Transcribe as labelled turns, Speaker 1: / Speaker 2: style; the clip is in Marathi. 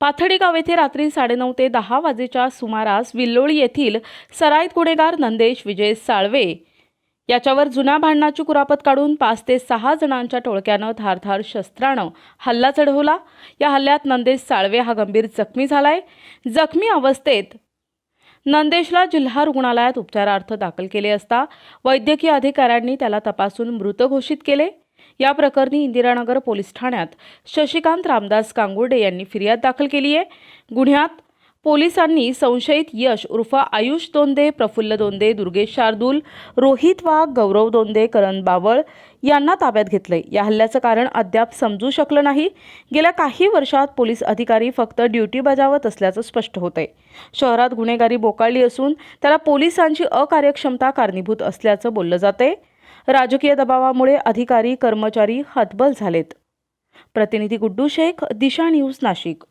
Speaker 1: पाथडी गाव येथे रात्री साडेनऊ ते दहा वाजेच्या सुमारास विल्लोळी येथील सराईत गुन्हेगार नंदेश विजय साळवे याच्यावर जुन्या भांडणाची कुरापत काढून पाच ते सहा जणांच्या टोळक्यानं धारधार शस्त्रानं हल्ला चढवला. या हल्ल्यात नंदेश साळवे हा गंभीर जखमी झालाय. जखमी अवस्थेत नंदेशला जिल्हा रुग्णालयात उपचारार्थ दाखल केले असता वैद्यकीय अधिकाऱ्यांनी त्याला तपासून मृत घोषित केले. या प्रकरणी इंदिरानगर पोलीस ठाण्यात शशिकांत रामदास कांगुर्डे यांनी फिर्याद दाखल केली आहे. गुन्ह्यात पोलिसांनी संशयित यश उर्फ आयुष दोंदे प्रफुल्ल दोंदे दुर्गेश शार्दूल रोहित वाघ गौरव दोंदे करण बावळ यांना ताब्यात घेतलंय. या हल्ल्याचं कारण अद्याप समजू शकलं नाही. गेल्या काही वर्षात पोलीस अधिकारी फक्त ड्युटी बजावत असल्याचं स्पष्ट होतंय. शहरात गुन्हेगारी बोकाळली असून त्याला पोलिसांची अकार्यक्षमता कारणीभूत असल्याचं बोललं जातंय. राजकीय दबावामुळे अधिकारी कर्मचारी हतबल झालेत. प्रतिनिधी गुड्डू शेख दिशा न्यूज नाशिक.